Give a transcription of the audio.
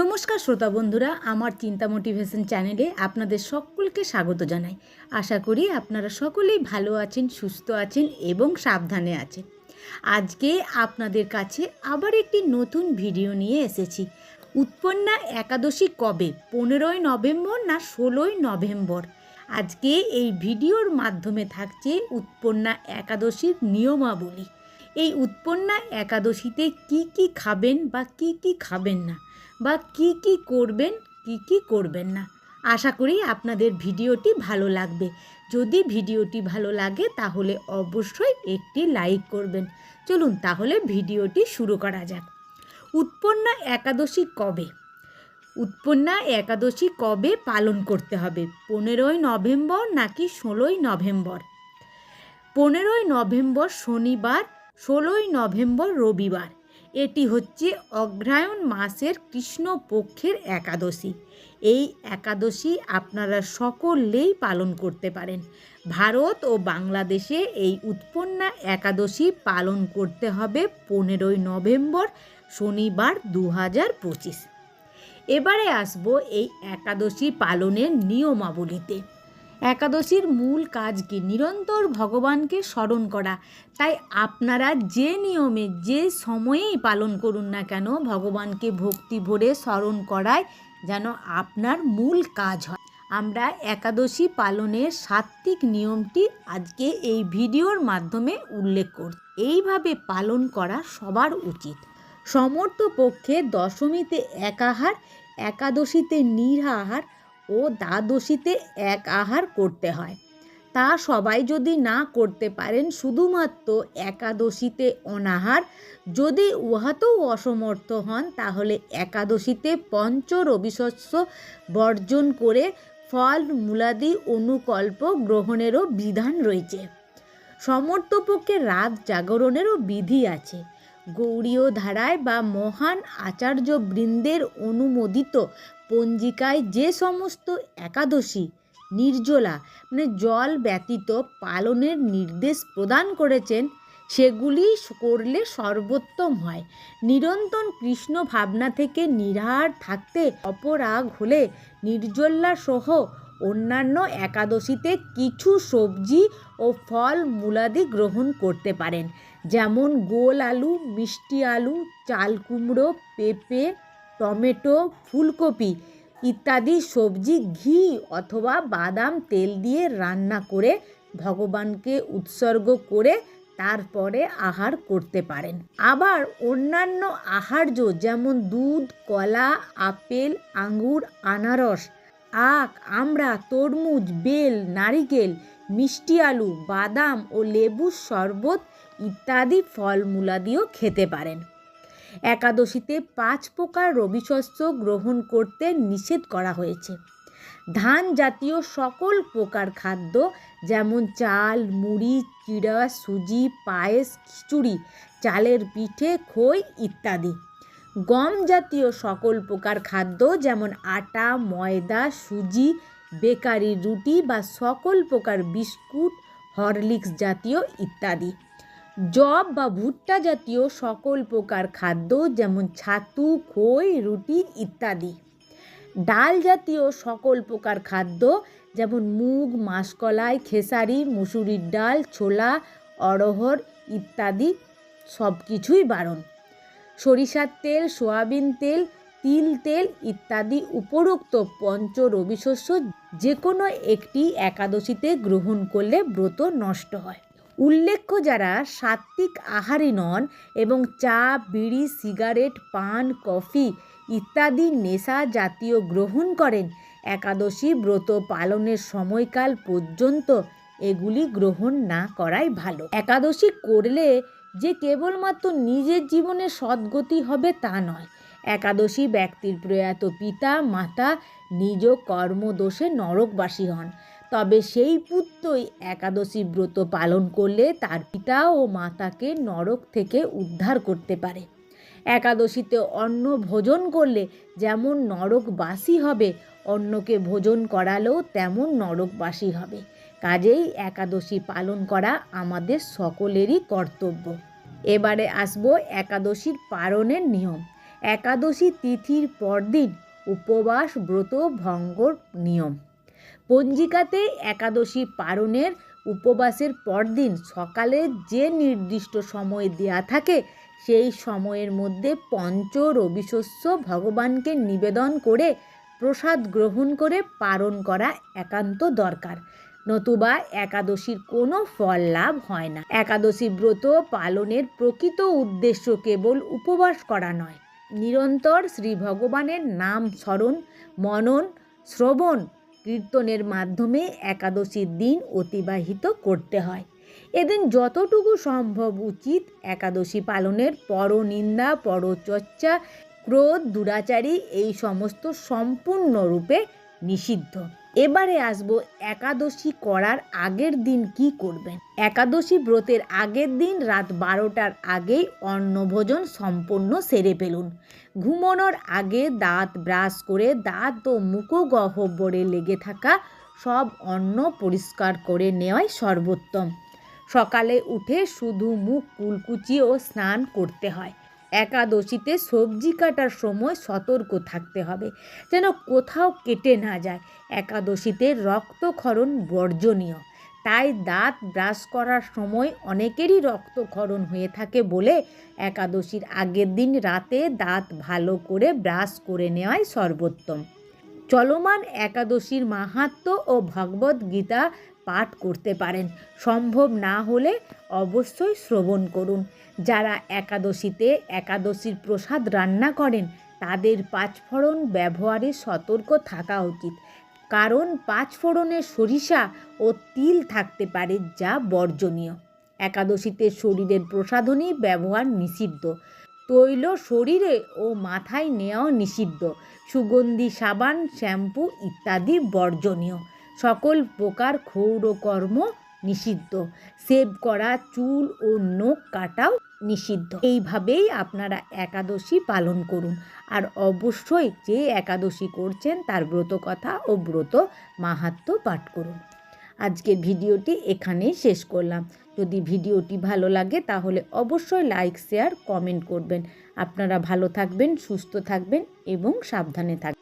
নমস্কার শ্রোতা বন্ধুরা, আমার চিন্তা মোটিভেশন চ্যানেলে আপনাদের সকলকে স্বাগত জানাই। আশা করি আপনারা সকলেই ভালো আছেন, সুস্থ আছেন এবং সাবধানে আছেন। আজকে আপনাদের কাছে আবার একটি নতুন ভিডিও নিয়ে এসেছি। উৎপন্না একাদশী কবে? পনেরোই নভেম্বর না ষোলোই নভেম্বর? আজকে এই ভিডিওর মাধ্যমে থাকছে উৎপন্না একাদশীর নিয়মাবলী। এই উৎপন্না একাদশীতে কি কি খাবেন বা কি কি খাবেন না? বা কি কি করবেন, কি কি করবেন না। আশা করি আপনাদের ভিডিওটি ভালো লাগবে। যদি ভিডিওটি ভালো লাগে তাহলে অবশ্যই একটি লাইক করবেন। চলুন তাহলে ভিডিওটি শুরু করা যাক। উৎপন্না একাদশী কবে? উৎপন্না একাদশী কবে পালন করতে হবে? পনেরোই নভেম্বর নাকি ষোলোই নভেম্বর? পনেরোই নভেম্বর শনিবার, ষোলোই নভেম্বর রবিবার। এটি হচ্ছে অগ্রায়ণ মাসের কৃষ্ণপক্ষের একাদশী। এই একাদশী আপনারা সকলেই পালন করতে পারেন। ভারত ও বাংলাদেশে এই উৎপন্না একাদশী পালন করতে হবে পনেরোই নভেম্বর, শনিবার দু হাজার পঁচিশ। এবারে আসব এই একাদশী পালনের নিয়মাবলীতে। একাদশীর মূল কাজ কি নিরন্তর ভগবানকে স্মরণ করা। তাই আপনারা যে নিয়মে, যে সময়েই পালন করুন না কেন, ভগবানকে ভক্তি ভরে স্মরণ করায় যেন আপনার মূল কাজ হয়। আমরা একাদশী পালনের সাত্ত্বিক নিয়মটি আজকে এই ভিডিওর মাধ্যমে উল্লেখ করছি। এইভাবে পালন করা সবার উচিত। সমর্থ পক্ষে দশমীতে একাহার, একাদশীতে নিরাহার ও দ্বাদশীতে এক আহার করতে হয়। তা সবাই যদি না করতে পারেন, শুধুমাত্র একাদশীতে অনাহার। যদি উহাতেও অসমর্থ হন, তাহলে একাদশীতে পঞ্চ রবিশস্য বর্জন করে ফল মূলাদি অনুকল্প গ্রহণেরও বিধান রয়েছে। সমর্থপক্ষে রাত জাগরণেরও বিধি আছে। গৌড়ীয় ধারায় বা মহান আচার্য বৃন্দের অনুমোদিত পঞ্জিকায় যে সমস্ত একাদশী, নির্জলা মানে জল ব্যতীত পালনের নির্দেশ প্রদান করেছেন, সেগুলি করলে সর্বোত্তম হয়। নিরন্তর কৃষ্ণ ভাবনা থেকে নিরাহার থাকতে অপরাগ হলে নির্জল্লা সহ অন্যান্য একাদশীতে কিছু সবজি ও ফল মূলাদি গ্রহণ করতে পারেন। যেমন গোল আলু, মিষ্টি আলু, চাল কুমড়ো, পেঁপে টমেটো, ফুলকপি ইত্যাদি সবজি, ঘি অথবা বাদাম তেল দিয়ে রান্না করে ভগবানকে উৎসর্গ করে তারপরে আহার করতে পারেন। আবার অন্যান্য আহার্য যেমন দুধ, কলা, আপেল, আঙ্গুর, আনারস, আখ, আমড়া, তরমুজ, বেল, নারিকেল, মিষ্টি আলু, বাদাম ও লেবুর শরবত ইত্যাদি ফলমূলাদিও খেতে পারেন। একাদশীতে পাঁচ প্রকার রবিশস্য গ্রহণ করতে নিষেধ করা হয়েছে। ধান জাতীয় সকল প্রকার খাদ্য যেমন চাল, মুড়ি, চিড়া, সুজি, পায়েস, খিচুড়ি, চালের পিঠে, খই ইত্যাদি। গম জাতীয় সকল প্রকার খাদ্য যেমন আটা, ময়দা, সুজি, বেকারি, রুটি বা সকল প্রকার বিস্কুট, হরলিক্স জাতীয় ইত্যাদি। জব বা ভুট্টা জাতীয় সকল প্রকার খাদ্য যেমন ছাতু, খই, রুটি ইত্যাদি। ডাল জাতীয় সকল প্রকার খাদ্য যেমন মুগ, মাসকলাই, খেসারি, মুসুরির ডাল, ছোলা, অড়হর ইত্যাদি সব কিছুই বারণ। সরিষার তেল, সয়াবিন তেল, তিল তেল ইত্যাদি উপরোক্ত পঞ্চ রবিশস্য যে কোনো একটি একাদশীতে গ্রহণ করলে ব্রত নষ্ট হয়। উল্লেখ্য যারা সাত্ত্বিক আহারী নন এবং চা, বিড়ি, সিগারেট, পান, কফি ইত্যাদি নেশা জাতীয় গ্রহণ করেন, একাদশী ব্রত পালনের সময়কাল পর্যন্ত এগুলি গ্রহণ না করাই ভালো। একাদশী করলে যে কেবলমাত্র নিজের জীবনে সদ্গতি হবে তা নয়, একাদশী ব্যক্তির প্রয়াত পিতা, মাতা, নিজ কর্মদোষে নরকবাসী হন। তবে সেই পুত্রই একাদশী ব্রত পালন করলে তার পিতা ও মাতাকে নরক থেকে উদ্ধার করতে পারে। একাদশীতে অন্ন ভোজন করলে যেমন নরকবাসী হবে অন্যকে ভোজন করালেও তেমন নরকবাসী হবে। কাজেই একাদশী পালন করা আমাদের সকলেরই কর্তব্য। এবারে আসব একাদশীর পালনের নিয়ম। একাদশী তিথির পরদিন উপবাস ব্রত ভঙ্গর নিয়ম। পঞ্জিকাতে একাদশী পালনের উপবাসের পরদিন সকালে যে নির্দিষ্ট সময় দেয়া থাকে, সেই সময়ের মধ্যে পঞ্চ রবিশস্য ভগবানকে নিবেদন করে প্রসাদ গ্রহণ করে পালন করা একান্ত দরকার। নতুবা একাদশীর কোনো ফল লাভ হয় না। একাদশী ব্রত পালনের প্রকৃত উদ্দেশ্য কেবল উপবাস করা নয়। নিরন্তর শ্রী ভগবানের নাম স্মরণ, মনন, শ্রবণ কীর্তনের মাধ্যমে একাদশীর দিন অতিবাহিত করতে হয়। এদিন যতটুকু সম্ভব উচিত একাদশী পালনের পরনিন্দা, পরচর্চা, ক্রোধ, দুরাচারী এই সমস্ত সম্পূর্ণরূপে নিষিদ্ধ। এবারে আসব একাদশী করার আগের দিন কি করবেন? একাদশী ব্রতের আগের দিন রাত বারোটার আগেই অন্নভোজন সম্পূর্ণ সেরে ফেলুন। ঘুমানোর আগে দাঁত ব্রাশ করে দাঁত ও মুখগহ্বরে লেগে থাকা সব অন্ন পরিষ্কার করে নেওয়াই সর্বোত্তম। সকালে উঠে শুধু মুখ কুলকুচি ও স্নান করতে হয়। একাদশীতে সবজি কাটার সময় সতর্ক থাকতে হবে, যেন কোথাও কেটে না যায়। একাদশীতে রক্তক্ষরণ বর্জনীয়, তাই দাঁত ব্রাশ করার সময় অনেকেরই রক্তক্ষরণ হয়ে থাকে বলে একাদশীর আগের দিন রাতে দাঁত ভালো করে ব্রাশ করে নেওয়াই সর্বোত্তম। চলমান একাদশীর মাহাত্ম্য ও ভগবদ গীতা পাঠ করতে পারেন। সম্ভব না হলে অবশ্যই শ্রবণ করুন। যারা একাদশীতে একাদশীর প্রসাদ রান্না করেন, তাদের পাঁচফোড়ন ব্যবহারে সতর্ক থাকা উচিত। কারণ পাঁচফোড়নে সরিষা ও তিল থাকতে পারে, যা বর্জনীয়। একাদশীতে শরীরের প্রসাধনী ব্যবহার নিষিদ্ধ। তৈল শরীরে ও মাথায় নেওয়াও নিষিদ্ধ। সুগন্ধি, সাবান, শ্যাম্পু ইত্যাদি বর্জনীয়। সকল প্রকার ক্ষৌরকর্ম নিষিদ্ধ। সেভ করা, চুল ও নখ কাটাও নিষিদ্ধ। এইভাবেই আপনারা একাদশী পালন করুন। আর অবশ্যই যে একাদশী করছেন তার ব্রত কথা ও ব্রত মাহাত্ম্য পাঠ করুন। আজকের ভিডিওটি এখানেই শেষ করলাম। যদি ভিডিওটি ভালো লাগে তাহলে অবশ্যই লাইক, শেয়ার, কমেন্ট করবেন। আপনারা ভালো থাকবেন, সুস্থ থাকবেন এবং সাবধানে থাকবেন।